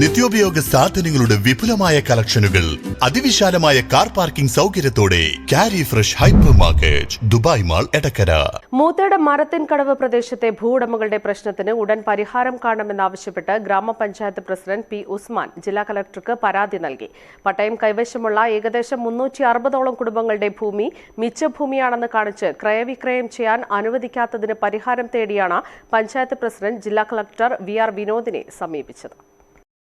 നിത്യോപയോഗ സാധനങ്ങളുടെ വിപുലമായ കളക്ഷനുകൾ അതിവിശാലമായ കാർ പാർക്കിംഗ് സൗകര്യത്തോടെ കാരി fresh hypermarket Dubai mall Edakkara. മൂത്തേട Marathinkadavu പ്രദേശത്തെ ഭൂവുടമകളുടെ പ്രശ്നത്തിന് ഉടൻ പരിഹാരം കാണണമെന്നാവശ്യപ്പെട്ട് ഗ്രാമപഞ്ചായത്ത് പ്രസിഡന്റ് പി ഉസ്മാൻ ജില്ലാ കലക്ടർക്ക് പരാതി നൽകി. പട്ടയം കൈവശമുള്ള ഏകദേശം മുന്നൂറ്റി അറുപതോളം കുടുംബങ്ങളുടെ ഭൂമി മിച്ചഭൂമിയാണെന്ന് കാണിച്ച് ക്രയവിക്രയം ചെയ്യാൻ അനുവദിക്കാത്തതിന് പരിഹാരം തേടിയാണ് പഞ്ചായത്ത് പ്രസിഡന്റ് ജില്ലാ കളക്ടർ വി ആർ വിനോദിനെ സമീപിച്ചത്.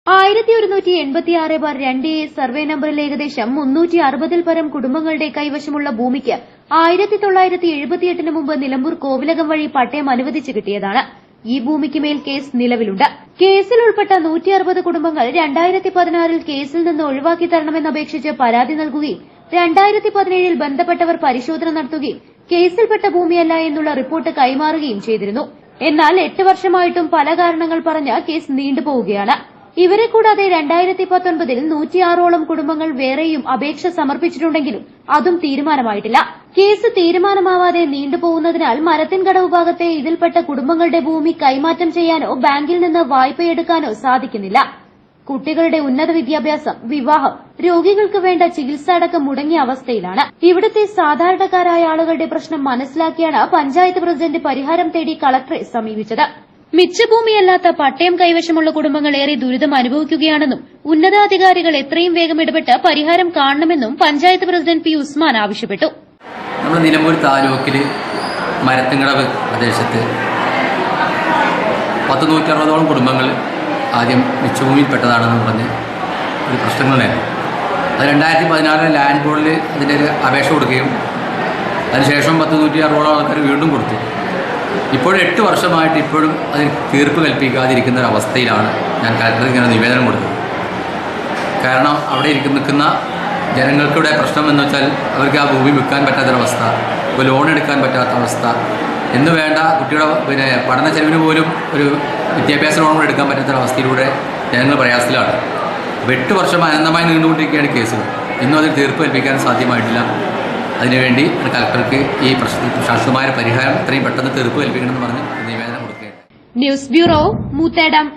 ആയിരത്തി ഒരുന്നൂറ്റി എൺപത്തിയാറ് ബാർ രണ്ട് എ സർവേ നമ്പറിൽ ഏകദേശം മുന്നൂറ്റി അറുപതിൽ പരം കുടുംബങ്ങളുടെ കൈവശമുള്ള ഭൂമിക്ക് ആയിരത്തി തൊള്ളായിരത്തി എഴുപത്തിയെട്ടിന് മുമ്പ് നിലമ്പൂർ കോവിലകം വഴി പട്ടയം അനുവദിച്ചു കിട്ടിയതാണ്. ഈ ഭൂമിക്ക് മേൽ കേസ് നിലവിലുണ്ട്. കേസിൽ ഉൾപ്പെട്ട നൂറ്റി അറുപത് കുടുംബങ്ങൾ രണ്ടായിരത്തി പതിനാറിൽ കേസിൽ നിന്ന് ഒഴിവാക്കി തരണമെന്നപേക്ഷിച്ച് പരാതി നൽകുകയും രണ്ടായിരത്തി പതിനേഴിൽ ബന്ധപ്പെട്ടവർ പരിശോധന നടത്തുകയും കേസിൽപ്പെട്ട ഭൂമിയല്ല എന്നുള്ള റിപ്പോർട്ട് കൈമാറുകയും ചെയ്തിരുന്നു. എന്നാൽ എട്ട് വർഷമായിട്ടും പല കാരണങ്ങൾ പറഞ്ഞ് കേസ് നീണ്ടുപോവുകയാണ്. ഇവരെ കൂടാതെ രണ്ടായിരത്തി പത്തൊൻപതിൽ നൂറ്റിയാറോളം കുടുംബങ്ങൾ വേറെയും അപേക്ഷ സമർപ്പിച്ചിട്ടുണ്ടെങ്കിലും അതും തീരുമാനമായിട്ടില്ല. കേസ് തീരുമാനമാവാതെ നീണ്ടുപോകുന്നതിനാൽ മരത്തിൻകടവ് ഭാഗത്തെ ഇതിൽപ്പെട്ട കുടുംബങ്ങളുടെ ഭൂമി കൈമാറ്റം ചെയ്യാനോ ബാങ്കിൽ നിന്ന് വായ്പയെടുക്കാനോ സാധിക്കുന്നില്ല. കുട്ടികളുടെ ഉന്നത വിദ്യാഭ്യാസം വിവാഹം രോഗികൾക്ക് വേണ്ട ചികിത്സ അടക്കം മുടങ്ങിയ അവസ്ഥയിലാണ്. ഇവിടുത്തെ സാധാരണക്കാരായ ആളുകളുടെ പ്രശ്നം മനസ്സിലാക്കിയാണ് പഞ്ചായത്ത് പ്രസിഡന്റ് പരിഹാരം തേടി കളക്ടറെ സമീപിച്ചത്. മിച്ചഭൂമിയല്ലാത്ത പട്ടയം കൈവശമുള്ള കുടുംബങ്ങൾ ഏറെ ദുരിതം അനുഭവിക്കുകയാണെന്നും ഉന്നതാധികാരികൾ എത്രയും വേഗം ഇടപെട്ട് പരിഹാരം കാണണമെന്നും പഞ്ചായത്ത് പ്രസിഡന്റ് പി ഉസ്മാൻ ആവശ്യപ്പെട്ടു. നമ്മൾ നിലമ്പൂർ താലൂക്കിൽ മരത്തിങ്കടവ് പ്രദേശത്ത് പത്ത് കുടുംബങ്ങൾ ആദ്യം മിച്ചഭൂമിയിൽപ്പെട്ടതാണെന്ന് പറഞ്ഞ് ഒരു പ്രശ്നങ്ങളുണ്ടായിരുന്നു അത് രണ്ടായിരത്തി പതിനാറിലെ ലാൻഡ് ബോർഡിൽ അതിന്റെ ഒരു അപേക്ഷ കൊടുക്കുകയും അതിനുശേഷം പത്ത് നൂറ്റി അറുപതോളം ആൾക്കാർ വീണ്ടും കൊടുത്തു. ഇപ്പോഴും എട്ട് വർഷമായിട്ട് ഇപ്പോഴും അതിന് തീർപ്പ് കൽപ്പിക്കാതിരിക്കുന്ന ഒരു അവസ്ഥയിലാണ് ഞാൻ കലക്ടർക്ക് ഇങ്ങനെ നിവേദനം കൊടുത്തത്. കാരണം അവിടെ ഇരിക്കുന്ന നിൽക്കുന്ന ജനങ്ങൾക്കിവിടെ പ്രശ്നം എന്ന് വെച്ചാൽ അവർക്ക് ആ ഭൂമി വിൽക്കാൻ പറ്റാത്തൊരവസ്ഥ ഇപ്പോൾ ലോൺ എടുക്കാൻ പറ്റാത്ത അവസ്ഥ എന്ന് വേണ്ട കുട്ടിയുടെ പിന്നെ പഠന ചെലവിന് പോലും ഒരു വിദ്യാഭ്യാസ ലോൺ കൂടെ എടുക്കാൻ പറ്റാത്തൊരവസ്ഥയിലൂടെ ജനങ്ങൾ പ്രയാസത്തിലാണ്. എട്ട് വർഷം അനന്തമായി നീണ്ടുകൊണ്ടിരിക്കുകയാണ് കേസുകൾ. ഇന്നും അതിൽ തീർപ്പ് കൽപ്പിക്കാൻ സാധ്യമായിട്ടില്ല. അതിനുവേണ്ടി കലക്ടർക്ക് ഈ പ്രശ്നത്തിന് ശാശ്വതമായ പരിഹാരം എത്രയും പെട്ടെന്ന് തീർപ്പ് കൽപ്പിക്കണമെന്ന് പറഞ്ഞ് നിവേദനം കൊടുക്കുകയാണ്. News bureau Moothedam.